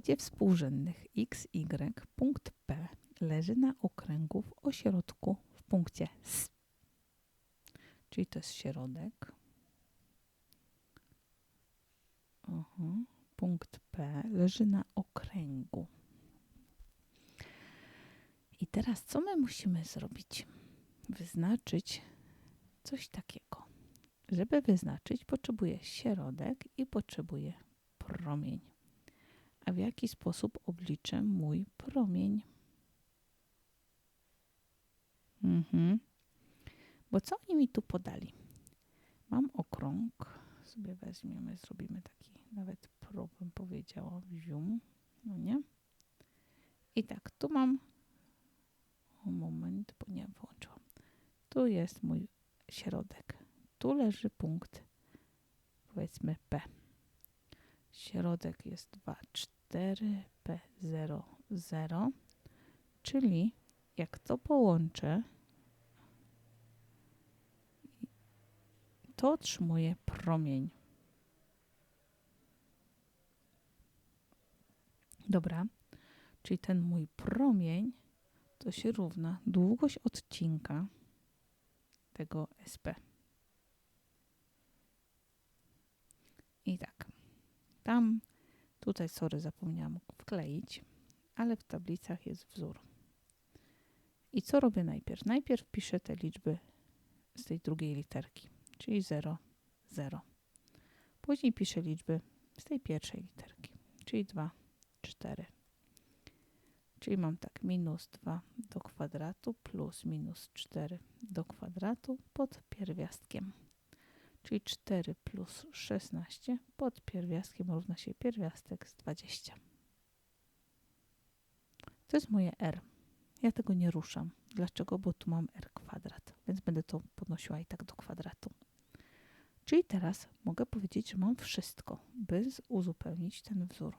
układzie współrzędnych x, y punkt P leży na okręgu w ośrodku w punkcie S. Czyli to jest środek. Aha. Punkt P leży na okręgu. I teraz co my musimy zrobić? Wyznaczyć coś takiego. Żeby wyznaczyć, potrzebuję środek i potrzebuję promień. A w jaki sposób obliczę mój promień? Mhm. Bo co oni mi tu podali? Mam okrąg, sobie weźmiemy, zrobimy taki nawet problem, powiedziała, zium, no nie? I tak, tu mam, o moment, bo nie włączyłam. Tu jest mój środek. Tu leży punkt, powiedzmy P. Środek jest 2, 4, P, 0, 0. Czyli jak to połączę, to otrzymuję promień. Dobra, czyli ten mój promień to się równa długość odcinka tego SP. I tak, tam, tutaj, sorry, zapomniałam wkleić, ale w tablicach jest wzór. I co robię najpierw? Najpierw piszę te liczby z tej drugiej literki, czyli 0, 0. Później piszę liczby z tej pierwszej literki, czyli 2, 4. Czyli mam tak minus 2 do kwadratu plus minus 4 do kwadratu pod pierwiastkiem. Czyli 4 plus 16 pod pierwiastkiem równa się pierwiastek z 20. To jest moje r. Ja tego nie ruszam. Dlaczego? Bo tu mam r kwadrat, więc będę to podnosiła i tak do kwadratu. Czyli teraz mogę powiedzieć, że mam wszystko, by uzupełnić ten wzór.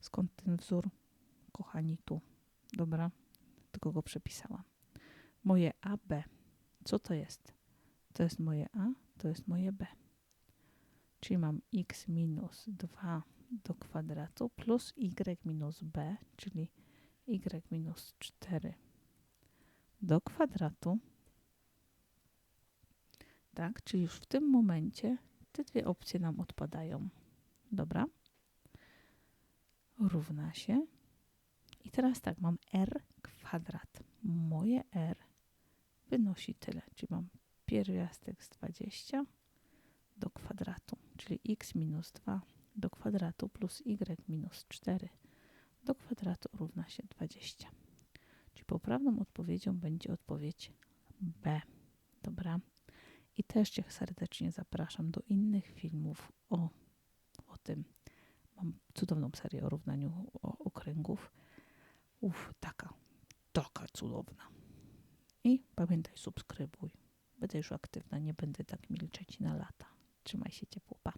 Skąd ten wzór? Kochani, tu. Dobra, tylko go przepisałam. Moje AB. Co to jest? To jest moje A, to jest moje B. Czyli mam x minus 2 do kwadratu plus y minus b, czyli y minus 4 do kwadratu. Tak, czyli już w tym momencie te dwie opcje nam odpadają. Dobra równa się. I teraz tak, mam r kwadrat. Moje r wynosi tyle, czyli mam pierwiastek z 20 do kwadratu, czyli x minus 2 do kwadratu plus y minus 4 do kwadratu równa się 20. Czyli poprawną odpowiedzią będzie odpowiedź B. Dobra. I też Cię serdecznie zapraszam do innych filmów o, o tym, Mam cudowną serię o równaniu okręgów. Uff, taka, taka cudowna. I pamiętaj, subskrybuj. Będę już aktywna, nie będę tak milczeć na lata. Trzymaj się ciepło, pa.